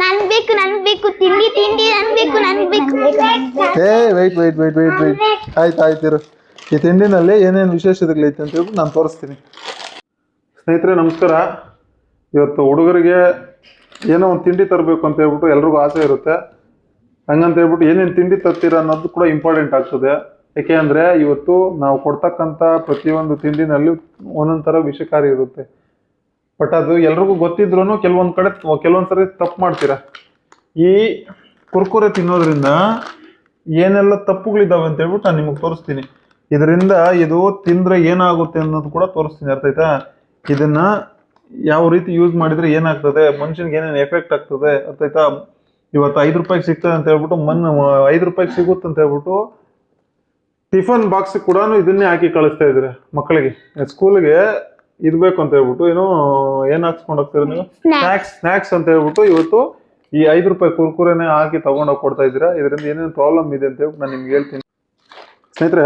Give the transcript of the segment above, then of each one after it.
ನನ್ ಬೇಕು ನನ್ ಬೇಕು ತಿಂಡಿ ತಿಂಡಿ ನನ್ ಬೇಕು ನನ್ ಬೇಕು wait wait wait wait wait ಆಯ್ತು ಆಯ್ತು ಈ ತಿಂಡಿನಲ್ಲಿ ಏನೇನು ವಿಶೇಷತೆಗಳೈತೆ ಅಂತ ಹೇಳ್ಬಿಟ್ಟು ನಾನು ತೋರಿಸ್ತೀನಿ. ಸ್ನೇಹಿತರೆ, ನಮಸ್ಕಾರ. ಇವತ್ತು ಹುಡುಗರಿಗೆ ಏನೋ ಒಂದು ತಿಂಡಿ ತರಬೇಕು ಅಂತ ಹೇಳ್ಬಿಟ್ಟು ಎಲ್ರಿಗೂ ಆಸೆ ಇರುತ್ತೆ. ಹಂಗಂತ ಹೇಳ್ಬಿಟ್ಟು ಏನೇನು ತಿಂಡಿ ತರ್ತೀರ ಅನ್ನೋದು ಕೂಡ ಇಂಪಾರ್ಟೆಂಟ್ ಆಗ್ತದೆ. ಯಾಕೆ ಇವತ್ತು ನಾವು ಕೊಡ್ತಕ್ಕಂಥ ಪ್ರತಿಯೊಂದು ತಿಂಡಿನಲ್ಲಿ ಒಂದೊಂದು ಥರ ವಿಷಕಾರಿ ಇರುತ್ತೆ. ಬಟ್ ಅದು ಎಲ್ರಿಗೂ ಗೊತ್ತಿದ್ರು ಕೆಲವೊಂದು ಕಡೆ ಕೆಲವೊಂದು ಸರಿ ತಪ್ಪು ಮಾಡ್ತೀರಾ? ಈ ಕುರ್ಕುರೆ ತಿನ್ನೋದ್ರಿಂದ ಏನೆಲ್ಲ ತಪ್ಪುಗಳಿದ್ದಾವೆ ಅಂತ ಹೇಳ್ಬಿಟ್ಟು ನಾನು ನಿಮಗೆ ತೋರಿಸ್ತೀನಿ. ಇದರಿಂದ ಇದು ತಿಂದ್ರೆ ಏನಾಗುತ್ತೆ ಅನ್ನೋದು ಕೂಡ ತೋರಿಸ್ತೀನಿ. ಅರ್ಥ ಆಯ್ತಾ? ಇದನ್ನ ಯಾವ ರೀತಿ ಯೂಸ್ ಮಾಡಿದ್ರೆ ಏನಾಗ್ತದೆ? ಮನುಷ್ಯನಿಗೆ ಏನೇನು ಎಫೆಕ್ಟ್ ಆಗ್ತದೆ? ಅರ್ಥ ಆಯ್ತಾ? ಇವತ್ತು ಐದು ರೂಪಾಯಿಗೆ ಸಿಗ್ತದೆ ಅಂತ ಹೇಳ್ಬಿಟ್ಟು ಮನ್ ಐದು ರೂಪಾಯಿಗೆ ಸಿಗುತ್ತೆ ಅಂತ ಹೇಳ್ಬಿಟ್ಟು ಟಿಫನ್ ಬಾಕ್ಸ್ ಕೂಡ ಇದನ್ನೇ ಹಾಕಿ ಕಳಿಸ್ತಾ ಇದ್ರೆ ಮಕ್ಕಳಿಗೆ? ಸ್ಕೂಲ್ಗೆ ಇದು ಬೇಕು ಅಂತ ಹೇಳ್ಬಿಟ್ಟು ಏನು ಏನ್ ಹಾಕ್ಸ್ಕೊಂಡು ಹೋಗ್ತೀರಾ ನೀವು ಸ್ನಾಕ್ಸ್ ಸ್ನಾಕ್ಸ್ ಅಂತ ಹೇಳ್ಬಿಟ್ಟು ಇವತ್ತು ಈ ಐದು ರೂಪಾಯಿ ಕುರ್ಕುರೆನೆ ಹಾಕಿ ತಗೊಂಡೋಗಿ ಕೊಡ್ತಾ ಇದ್ದೀರಾ ಇದರಿಂದ ಏನೇನು ಪ್ರಾಬ್ಲಮ್ ಇದೆ ಅಂತ ಹೇಳ್ಬಿಟ್ಟು ನಾನು ನಿಮ್ಗೆ ಹೇಳ್ತೀನಿ ಸ್ನೇಹಿತರೆ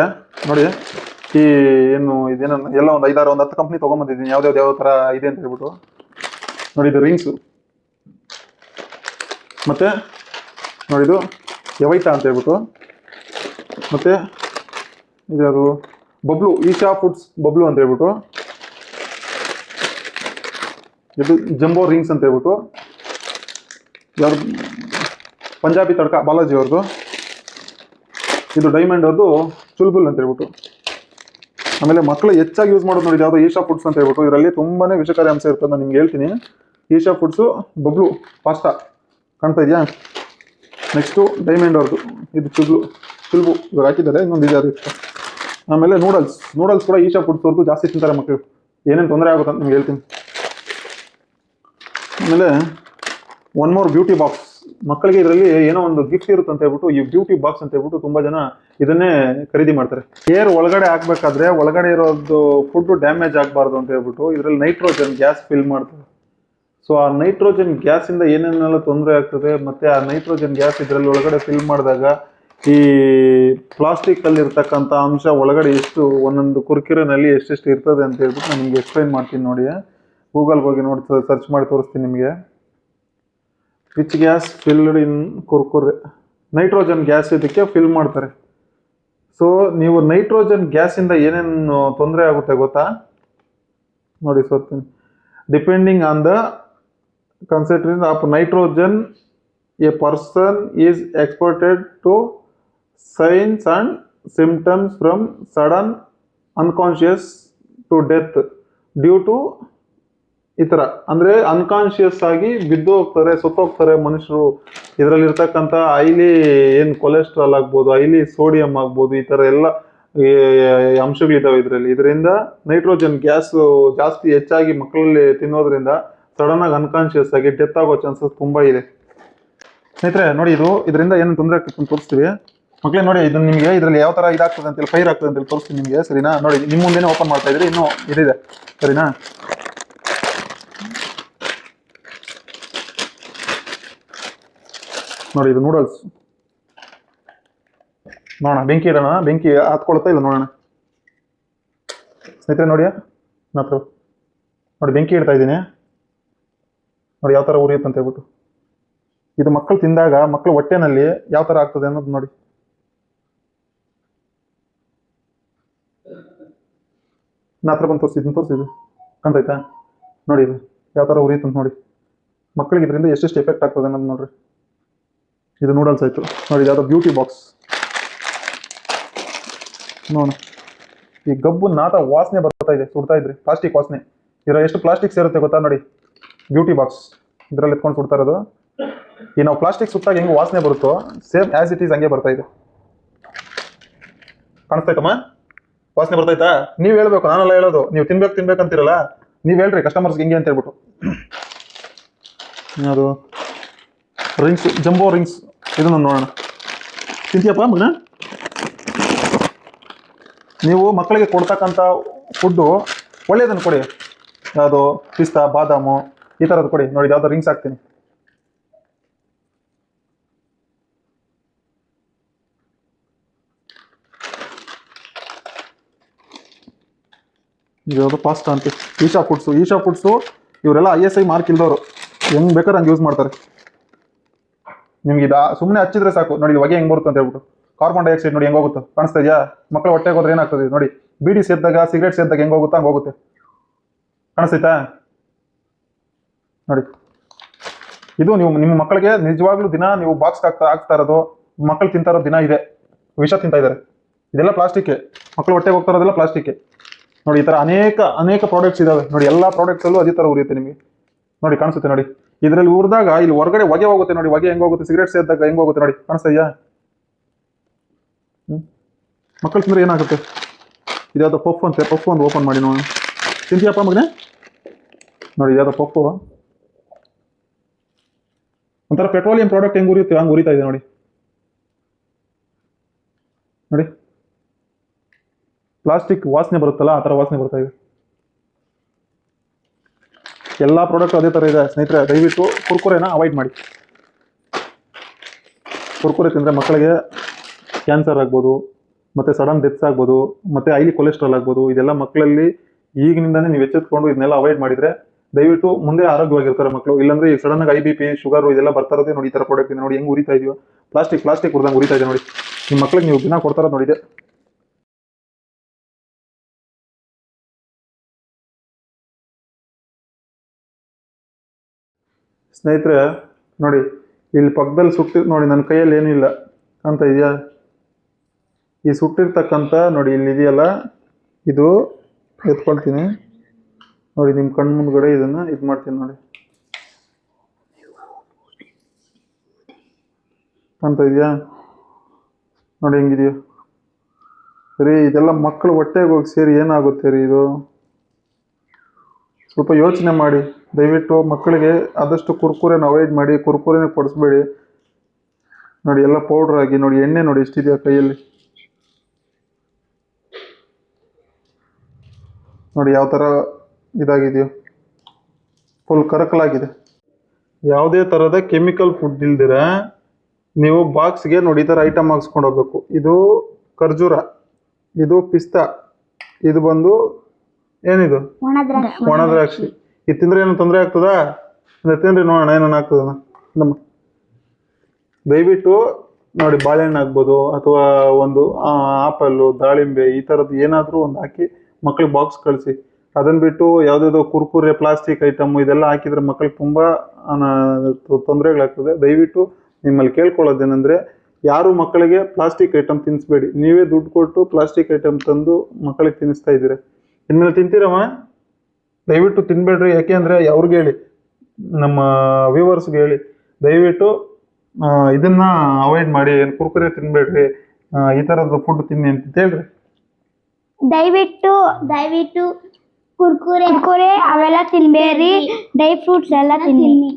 ನೋಡಿ ಈ ಏನು ಇದೇನ ಎಲ್ಲ ಒಂದು ಐದಾರು ಒಂದು ಹತ್ತು ಕಂಪ್ನಿ ತೊಗೊಂಬಂದಿದ್ದೀನಿ ಯಾವ್ದ್ಯಾವ್ದು ಯಾವ ಥರ ಇದೆ ಅಂತ ಹೇಳ್ಬಿಟ್ಟು ನೋಡಿ ಇದು ರಿಂಗ್ಸು ಮತ್ತೆ ನೋಡಿ ಇದು ಯವೈತಾ ಅಂತ ಹೇಳ್ಬಿಟ್ಟು ಮತ್ತೆ ಇದ್ಯಾವುದು ಬಬ್ಲು ಈಶಾ ಫುಡ್ಸ್ ಬಬ್ಲು ಅಂತ ಹೇಳ್ಬಿಟ್ಟು ಇದು ಜಂಬೋ ರಿಂಗ್ಸ್ ಅಂತ ಹೇಳ್ಬಿಟ್ಟು. ಯಾರು ಪಂಜಾಬಿ ತಡ್ಕ ಬಾಲಾಜಿ ಅವ್ರದ್ದು ಇದು ಡೈಮಂಡ್ ಅವ್ರದ್ದು ಚುಲ್ಬುಲ್ ಅಂತ ಹೇಳ್ಬಿಟ್ಟು. ಆಮೇಲೆ ಮಕ್ಕಳು ಹೆಚ್ಚಾಗಿ ಯೂಸ್ ಮಾಡೋದು ನೋಡಿ ಯಾವುದೋ ಈಶಾ ಫುಡ್ಸ್ ಅಂತ ಹೇಳ್ಬಿಟ್ಟು. ಇದರಲ್ಲಿ ತುಂಬಾ ವಿಷಕಾರಿ ಅಂಶ ಇರ್ತದೆ ನಾನು ನಿಮ್ಗೆ ಹೇಳ್ತೀನಿ. ಈಶಾ ಫುಡ್ಸು ಬಬ್ಲು, ಪಾಸ್ತಾ ಕಾಣ್ತಾ ಇದೆಯಾ? ನೆಕ್ಸ್ಟು ಡೈಮಂಡ್ ಅವ್ರದ್ದು ಇದು ಚುಲ್ಬು ಚುಲ್ಬು ಇವಾಗ ಹಾಕಿದ್ದಾರೆ. ಇನ್ನೊಂದು ಇದೆ ಅದು. ಆಮೇಲೆ ನೂಡಲ್ಸ್ ನೂಡಲ್ಸ್ ಕೂಡ ಈಶಾ ಫುಡ್ಸ್ ಅವ್ರದ್ದು ಜಾಸ್ತಿ ತಿಂತಾರೆ ಮಕ್ಕಳು ಏನೇನು ತೊಂದರೆ ಆಗುತ್ತೆ ಅಂತ ನಿಮ್ಗೆ ಹೇಳ್ತೀನಿ. ಆಮೇಲೆ ಒನ್ ಮೋರ್ ಬ್ಯೂಟಿ ಬಾಕ್ಸ್ ಮಕ್ಕಳಿಗೆ ಇದರಲ್ಲಿ ಏನೋ ಒಂದು ಗಿಫ್ಟ್ ಇರುತ್ತೆ ಅಂತ ಹೇಳ್ಬಿಟ್ಟು ಈ ಬ್ಯೂಟಿ ಬಾಕ್ಸ್ ಅಂತ ಹೇಳ್ಬಿಟ್ಟು ತುಂಬಾ ಜನ ಇದನ್ನೇ ಖರೀದಿ ಮಾಡ್ತಾರೆ. ಏರ್ ಒಳಗಡೆ ಹಾಕ್ಬೇಕಾದ್ರೆ ಒಳಗಡೆ ಇರೋದು ಫುಡ್ ಡ್ಯಾಮೇಜ್ ಆಗಬಾರ್ದು ಅಂತ ಹೇಳ್ಬಿಟ್ಟು ಇದರಲ್ಲಿ ನೈಟ್ರೋಜನ್ ಗ್ಯಾಸ್ ಫಿಲ್ ಮಾಡ್ತಾರೆ. ಸೊ ಆ ನೈಟ್ರೋಜನ್ ಗ್ಯಾಸಿಂದ ಏನೇನೆಲ್ಲ ತೊಂದರೆ ಆಗ್ತದೆ ಮತ್ತೆ ಆ ನೈಟ್ರೋಜನ್ ಗ್ಯಾಸ್ ಇದರಲ್ಲಿ ಒಳಗಡೆ ಫಿಲ್ ಮಾಡಿದಾಗ ಈ ಪ್ಲಾಸ್ಟಿಕ್ ಅಲ್ಲಿ ಇರ್ತಕ್ಕಂಥ ಅಂಶ ಒಳಗಡೆ ಎಷ್ಟು ಒಂದೊಂದು ಕುರ್ಕಿರೆನಲ್ಲಿ ಎಷ್ಟೆಷ್ಟು ಇರ್ತದೆ ಅಂತ ಹೇಳ್ಬಿಟ್ಟು ನಾನು ನಿಮ್ಗೆ ಎಕ್ಸ್ಪ್ಲೈನ್ ಮಾಡ್ತೀನಿ ನೋಡಿ. ಗೂಗಲ್ಗೆ ಹೋಗಿ ನೋಡಿ ಸರ್ಚ್ ಮಾಡಿ ತೋರಿಸ್ತೀನಿ ನಿಮಗೆ. Pitch gas filled in Kurkure nitrogen gas ಇದಕ್ಕೆ ಫಿಲ್ ಮಾಡ್ತಾರೆ. ಸೊ ನೀವು ನೈಟ್ರೋಜನ್ ಗ್ಯಾಸಿಂದ ಏನೇನು ತೊಂದರೆ ಆಗುತ್ತೆ ಗೊತ್ತಾ? ನೋಡಿ ಸೋರ್ತೀನಿ depending on the concentration of nitrogen a person is exported to signs and symptoms from sudden unconscious to death due to ಈ ತರ. ಅಂದ್ರೆ ಅನ್ಕಾನ್ಶಿಯಸ್ ಆಗಿ ಬಿದ್ದು ಹೋಗ್ತಾರೆ ಸತ್ತೋಗ್ತಾರೆ ಮನುಷ್ಯರು. ಇದರಲ್ಲಿ ಇರ್ತಕ್ಕಂಥ ಐಲಿ ಏನು ಕೊಲೆಸ್ಟ್ರಾಲ್ ಆಗ್ಬೋದು ಐಲಿ ಸೋಡಿಯಂ ಆಗ್ಬೋದು, ಈ ತರ ಎಲ್ಲ ಅಂಶಗಳಿದಾವೆ ಇದರಲ್ಲಿ. ಇದರಿಂದ ನೈಟ್ರೋಜನ್ ಗ್ಯಾಸ್ ಜಾಸ್ತಿ ಹೆಚ್ಚಾಗಿ ಮಕ್ಕಳಲ್ಲಿ ತಿನ್ನೋದ್ರಿಂದ ಸಡನ್ ಆಗಿ ಅನ್ಕಾನ್ಶಿಯಸ್ ಆಗಿ ಡೆತ್ ಆಗೋ ಚಾನ್ಸಸ್ ತುಂಬಾ ಇದೆ. ಸ್ನೇಹಿತರೆ, ನೋಡಿ ಇದು, ಇದರಿಂದ ಏನು ತೊಂದರೆ ಆಗ್ತದೆ ತೋರಿಸ್ತೀವಿ. ಮಕ್ಕಳೇ ನೋಡಿ ಇದನ್ನ ನಿಮಗೆ, ಇದರಲ್ಲಿ ಯಾವ ತರ ಇದಾಗ್ತದೆ ಅಂತೇಳಿ ಫೈರ್ ಆಗ್ತದೆ ಅಂತೇಳಿ ತೋರಿಸ್ತೀನಿ ನಿಮಗೆ, ಸರಿನಾ? ನೋಡಿ ನಿಮ್ಮ ಮುಂದೆ ಓಪನ್ ಮಾಡ್ತಾ ಇದ್ರಿ, ಇನ್ನೂ ಇದಿದೆ. ಸರಿನಾ? ನೋಡಿ, ಇದು ನೂಡಲ್ಸ್ ನೋಡೋಣ, ಬೆಂಕಿ ಇಡೋಣ, ಬೆಂಕಿ ಹತ್ಕೊಳ್ತಾ ಇಲ್ಲ ನೋಡೋಣ. ಸ್ನೇಹಿತರೆ, ನೋಡಿಯಾ? ನಾತ್ರ. ನೋಡಿ, ಬೆಂಕಿ ಇಡ್ತಾ ಇದ್ದೀನಿ. ನೋಡಿ, ಯಾವ ಥರ ಉರಿಯುತ್ತೆ ಅಂತ ಹೇಳ್ಬಿಟ್ಟು. ಇದು ಮಕ್ಕಳು ತಿಂದಾಗ ಮಕ್ಕಳು ಹೊಟ್ಟೆನಲ್ಲಿ ಯಾವ ಥರ ಆಗ್ತದೆ ಅನ್ನೋದು ನೋಡಿ. ನಾತ್ರ ಬಂದು ತೋರಿಸಿದ್ದು ತೋರಿಸಿದ್ದು ಕಾಣ್ತೈತಾ ನೋಡಿ ಇದು, ಯಾವ ಥರ ಉರಿಯುತ್ತಂತ ನೋಡಿ. ಮಕ್ಕಳಿಗೆ ಇದರಿಂದ ಎಷ್ಟೆಷ್ಟು ಎಫೆಕ್ಟ್ ಆಗ್ತದೆ ಅನ್ನೋದು ನೋಡ್ರಿ. ಇದು ನೂಡಲ್ಸ್ ಆಯಿತು. ನೋಡಿ ಯಾವುದೋ ಬ್ಯೂಟಿ ಬಾಕ್ಸ್ ನೋಡೋಣ ಈ ಗಬ್ಬು ನಾತ ವಾಸನೆ ಬರ್ತಾ ಇದೆ, ಸುಡ್ತಾ ಇದ್ರಿ ಪ್ಲಾಸ್ಟಿಕ್ ವಾಸನೆ. ಇದರ ಎಷ್ಟು ಪ್ಲಾಸ್ಟಿಕ್ ಸೇರುತ್ತೆ ಗೊತ್ತಾ ನೋಡಿ? ಬ್ಯೂಟಿ ಬಾಕ್ಸ್ ಇದರಲ್ಲಿ ಎತ್ಕೊಂಡು ಸುಡ್ತಾ ಇರೋದು. ಈ ನಾವು ಪ್ಲಾಸ್ಟಿಕ್ ಸುಟ್ಟಾಗ ಹೆಂಗೆ ವಾಸನೆ ಬರುತ್ತೋ ಸೇಮ್ ಆ್ಯಸ್ ಇಟ್ ಈಸ್ ಹಂಗೆ ಬರ್ತಾ ಇದೆ. ಕಾಣಿಸ್ತಾಯ್ತಮ್ಮ? ವಾಸನೆ ಬರ್ತಾಯ್ತಾ? ನೀವು ಹೇಳ್ಬೇಕು, ನಾನೆಲ್ಲ ಹೇಳೋದು. ನೀವು ತಿನ್ಬೇಕು ತಿನ್ಬೇಕು ಅಂತಿರಲ್ಲ? ನೀವು ಹೇಳ್ರಿ ಕಸ್ಟಮರ್ಸ್ಗೆ ಹಿಂಗೆ ಅಂತ ಹೇಳ್ಬಿಟ್ಟು. ಅದು ರಿಂಗ್ಸ್ ಜಂಬೋ ರಿಂಗ್ಸ್ ಇದನ್ನು ನೋಡೋಣ. ತಿಂತೀಯಪ್ಪ ಮಗನ? ನೀವು ಮಕ್ಕಳಿಗೆ ಕೊಡ್ತಕ್ಕಂಥ ಫುಡ್ಡು ಒಳ್ಳೆಯದನ್ನು ಕೊಡಿ. ಯಾವುದು? ಪಿಸ್ತಾ, ಬಾದಾಮು, ಈ ಥರದ್ದು ಕೊಡಿ. ನೋಡಿ ಯಾವುದೋ ರಿಂಗ್ಸ್ ಹಾಕ್ತೀನಿ. ಯಾವುದು ಪಾಸ್ತಾ ಅಂತ. ಈಶಾ ಫುಡ್ಸು ಈಶಾ ಫುಡ್ಸು ಇವರೆಲ್ಲ ಐ ಎಸ್ ಐ ಮಾರ್ಕ್ ಇಲ್ದವರು. ಹೆಂಗ್ ಬೇಕಾದ್ರೆ ಹಂಗೆ ಯೂಸ್ ಮಾಡ್ತಾರೆ. ನಿಮ್ಗೆ ಇದು ಸುಮ್ಮನೆ ಹಚ್ಚಿದ್ರೆ ಸಾಕು. ನೋಡಿ ಹೊಗೆ ಹೆಂಗೆ ಬರುತ್ತೆ ಅಂತ ಹೇಳ್ಬಿಟ್ಟು. ಕಾರ್ಬನ್ ಡೈಆಕ್ಸೈಡ್ ನೋಡಿ ಹೆಂಗ್ ಹೋಗುತ್ತೆ? ಕಾಣಿಸ್ತಾ ಇದೆಯಾ? ಮಕ್ಕಳ ಹೊಟ್ಟೆಗೆ ಹೋದ್ರೆ ಏನಾಗ್ತದೆ? ನೋಡಿ, ಬೀಡಿ ಸೇದ್ದಾಗ ಸಿಗರೇಟ್ ಸೇದ್ದಾಗ ಹೆಂಗ್ ಹೋಗುತ್ತೆ ಹಂಗೆ ಹೋಗುತ್ತೆ. ಕಾಣಿಸ್ತೈತಾ ನೋಡಿ. ಇದು ನೀವು, ನಿಮ್ಮ ಮಕ್ಕಳಿಗೆ ನಿಜವಾಗ್ಲೂ ದಿನ ನೀವು ಬಾಕ್ಸ್ ಹಾಕ್ತಾ ಹಾಕ್ತಾ ಇರೋದು ಮಕ್ಕಳು ತಿಂತಾ ಇರೋ ದಿನ ಇದೆ. ವಿಷ ತಿಂತಾ ಇದ್ದಾರೆ. ಇದೆಲ್ಲ ಪ್ಲಾಸ್ಟಿಕ್ ಮಕ್ಕಳು ಹೊಟ್ಟೆಗೆ ಹೋಗ್ತಾ ಇರೋದೆಲ್ಲ ಪ್ಲಾಸ್ಟಿಕ್ ನೋಡಿ, ಈ ಥರ ಅನೇಕ ಅನೇಕ ಪ್ರಾಡಕ್ಟ್ಸ್ ಇದಾವೆ. ನೋಡಿ, ಎಲ್ಲ ಪ್ರಾಡಕ್ಟ್ಸ್ ಅಲ್ಲೂ ಅದೇ ಥರ ಉರಿಯುತ್ತೆ ನಿಮಗೆ. ನೋಡಿ, ಕಾಣಿಸುತ್ತೆ ನೋಡಿ. ಇದರಲ್ಲಿ ಉರಿದಾಗ ಇಲ್ಲಿ ಹೊರಗಡೆ ಹೊಗೆ ಹೋಗುತ್ತೆ ನೋಡಿ, ಹೊಗೆ ಹೆಂಗ್ ಹೋಗುತ್ತೆ ಸಿಗರೇಟ್ ಸೇರಿದಾಗ ಹೆಂಗ್ ಹೋಗುತ್ತೆ ನೋಡಿ, ಕಾಣಿಸ್ತಾ ಹ್ಮ್. ಮಕ್ಕಳು ತಿಂದ್ರೆ ಏನಾಗುತ್ತೆ? ಇದ್ಯಾವುದೋ ಪಫ್ ಅಂತೆ, ಪಫ್ ಒಂದು ಓಪನ್ ಮಾಡಿ ನೋಡಿ ತಿಂತೀಯಪ್ಪ ಮಗನೇ? ನೋಡಿ, ಇದ್ಯಾವುದೋ ಪಪ್ಪು ಒಂಥರ ಪೆಟ್ರೋಲಿಯಂ ಪ್ರಾಡಕ್ಟ್ ಹೆಂಗ್ ಉರಿಯುತ್ತೆ, ಹಂಗೆ ಉರಿತಾ ಇದೆ ನೋಡಿ. ನೋಡಿ. ಪ್ಲಾಸ್ಟಿಕ್ ವಾಸನೆ ಬರುತ್ತಲ್ಲ, ಆ ಥರ ವಾಸನೆ ಬರ್ತಾ ಇದೆ. ಎಲ್ಲ ಪ್ರಾಡಕ್ಟ್ ಅದೇ ಥರ ಇದೆ. ಸ್ನೇಹಿತರೆ, ದಯವಿಟ್ಟು ಕುರ್ಕುರೆನ ಅವಾಯ್ಡ್ ಮಾಡಿ. ಕುರ್ಕುರೆ ತಿಂದರೆ ಮಕ್ಕಳಿಗೆ ಕ್ಯಾನ್ಸರ್ ಆಗ್ಬೋದು, ಮತ್ತು ಸಡನ್ ಡೆತ್ಸ್ ಆಗ್ಬೋದು, ಮತ್ತು ಐಲಿ ಕೊಲೆಸ್ಟ್ರಾಲ್ ಆಗ್ಬೋದು, ಇದೆಲ್ಲ ಮಕ್ಕಳಲ್ಲಿ ಈಗಿನಿಂದನೇ ನೀವು ಎಚ್ಚೆತ್ಕೊಂಡು ಇದನ್ನೆಲ್ಲ ಅವಾಯ್ಡ್ ಮಾಡಿದರೆ ದಯವಿಟ್ಟು ಮುಂದೆ ಆರೋಗ್ಯವಾಗಿರ್ತಾರೆ ಮಕ್ಕಳು. ಇಲ್ಲಾಂದರೆ ಈಗ ಸಡನ್ ಆಗಿ ಐ ಬಿ ಪಿ ಶುಗರ್ ಇದೆಲ್ಲ ಬರ್ತಾ ಇರೋದೇ ನೋಡಿ ಈ ಥರ ಪ್ರಾಡಕ್ಟ್ ನೋಡಿ, ಹೆಂಗೆ ಉರಿತಾ ಇದೆಯೋ. ಪ್ಲಾಸ್ಟಿಕ್ ಪ್ಲಾಸ್ಟಿಕ್ ಉರಿದಂಗೆ ಉರಿತಾ ಇದೆ ನೋಡಿ. ನಿಮ್ಮ ಮಕ್ಕಳಿಗೆ ನೀವು ದಿನ ಕೊಡ್ತಾರೋ ನೋಡಿದೆ. ಸ್ನೇಹಿತರೆ, ನೋಡಿ, ಇಲ್ಲಿ ಪಕ್ಕದಲ್ಲಿ ಸುಟ್ಟಿ ನೋಡಿ, ನನ್ನ ಕೈಯಲ್ಲಿ ಏನೂ ಇಲ್ಲ. ಅಂತ ಇದೆಯಾ? ಈ ಸುಟ್ಟಿರ್ತಕ್ಕಂಥ, ನೋಡಿ, ಇಲ್ಲಿ ಇದೆಯಲ್ಲ? ಇದು, ಎತ್ಕೊಳ್ತೀನಿ. ನೋಡಿ, ನಿಮ್ಮ ಕಣ್ಣು ಮುಂದ್ಗಡೆ ಇದನ್ನು ಇದು ಮಾಡ್ತೀನಿ ನೋಡಿ. ಅಂತ ಇದೆಯಾ? ನೋಡಿ, ಹೆಂಗಿದೆಯೋ. ರೀ, ಇದೆಲ್ಲ ಮಕ್ಕಳು ಹೊಟ್ಟೆಗೆ ಹೋಗಿ ಸೇರಿ ಏನಾಗುತ್ತೆ ರೀ ಇದು? ಸ್ವಲ್ಪ ಯೋಚನೆ ಮಾಡಿ. ದಯವಿಟ್ಟು ಮಕ್ಕಳಿಗೆ ಆದಷ್ಟು ಕುರ್ಕುರೆನ ಅವಾಯ್ಡ್ ಮಾಡಿ ಕುರ್ಕುರೆನ ಕೊಡಿಸ್ಬೇಡಿ. ನೋಡಿ ಎಲ್ಲ ಪೌಡ್ರ್ ಆಗಿ ನೋಡಿ ಎಣ್ಣೆ ನೋಡಿ ಎಷ್ಟಿದೆಯಾ ಕೈಯಲ್ಲಿ? ನೋಡಿ ಯಾವ ಥರ ಇದಾಗಿದೆಯೋ. ಫುಲ್ ಕರಕಲಾಗಿದೆ. ಯಾವುದೇ ಥರದ ಕೆಮಿಕಲ್ ಫುಡ್ ಇಲ್ದಿರ ನೀವು ಬಾಕ್ಸ್ಗೆ ನೋಡಿ ಈ ಥರ ಐಟಮ್ ಹಾಕ್ಸ್ಕೊಂಡು ಹೋಗ್ಬೇಕು. ಇದು ಖರ್ಜೂರ ಇದು ಪಿಸ್ತಾ ಇದು ಬಂದು ಏನಿದು? ಒಣ ದ್ರಾಕ್ಷಿ. ಒಣ ದ್ರಾಕ್ಷಿ. ಇದು ತಿಂದ್ರೆ ಏನು ತೊಂದರೆ ಆಗ್ತದಾ? ತಿನ್ರಿ ನೋಡೋಣ, ಏನೇನು ಆಗ್ತದ. ನಮ್ಮ ದಯವಿಟ್ಟು ನೋಡಿ ಬಾಳೆಹಣ್ಣು ಆಗ್ಬೋದು, ಅಥವಾ ಒಂದು ಆಪಲ್ಲು, ದಾಳಿಂಬೆ, ಈ ಥರದ್ದು ಏನಾದರೂ ಒಂದು ಹಾಕಿ ಮಕ್ಳಿಗೆ ಬಾಕ್ಸ್ ಕಳಿಸಿ. ಅದನ್ನು ಬಿಟ್ಟು ಯಾವುದಾದ್ರು ಕುರ್ಕುರೆ ಪ್ಲಾಸ್ಟಿಕ್ ಐಟಮ್ ಇದೆಲ್ಲ ಹಾಕಿದ್ರೆ ಮಕ್ಕಳಿಗೆ ತುಂಬ ತೊಂದರೆಗಳಾಗ್ತದೆ. ದಯವಿಟ್ಟು ನಿಮ್ಮಲ್ಲಿ ಕೇಳ್ಕೊಳ್ಳೋದೇನೆಂದರೆ, ಯಾರು ಮಕ್ಕಳಿಗೆ ಪ್ಲಾಸ್ಟಿಕ್ ಐಟಮ್ ತಿನ್ನಿಸ್ಬೇಡಿ ನೀವೇ ದುಡ್ಡು ಕೊಟ್ಟು ಪ್ಲಾಸ್ಟಿಕ್ ಐಟಮ್ ತಂದು ಮಕ್ಕಳಿಗೆ ತಿನ್ನಿಸ್ತಾ ಇದ್ದೀರಾ. ಇನ್ಮೇಲೆ ತಿಂತೀರಮ್ಮ? ದಯವಿಟ್ಟು ತಿನ್ಬೇಡ್ರಿ. ಯಾಕೆ ಅಂದರೆ ಅವ್ರಿಗೆ ಹೇಳಿ ನಮ್ಮ ವ್ಯೂವರ್ಸ್ಗೆ ಹೇಳಿ. ದಯವಿಟ್ಟು ಇದನ್ನು ಅವಾಯ್ಡ್ ಮಾಡಿ ಏನು ಕುರ್ಕುರೆ ತಿನ್ಬೇಡ್ರಿ ಈ ಥರದ ಫುಡ್ ತಿನ್ನಿ ಅಂತ ಹೇಳ್ರಿ. ದಯವಿಟ್ಟು ದಯವಿಟ್ಟು ಕುರ್ಕುರೆ ಕುರ್ಕುರೆ ಅವೆಲ್ಲ ತಿನ್ಬೇಡ್ರಿ. ಡ್ರೈ ಫ್ರೂಟ್ಸ್ ಎಲ್ಲ ತಿನ್ನಿ.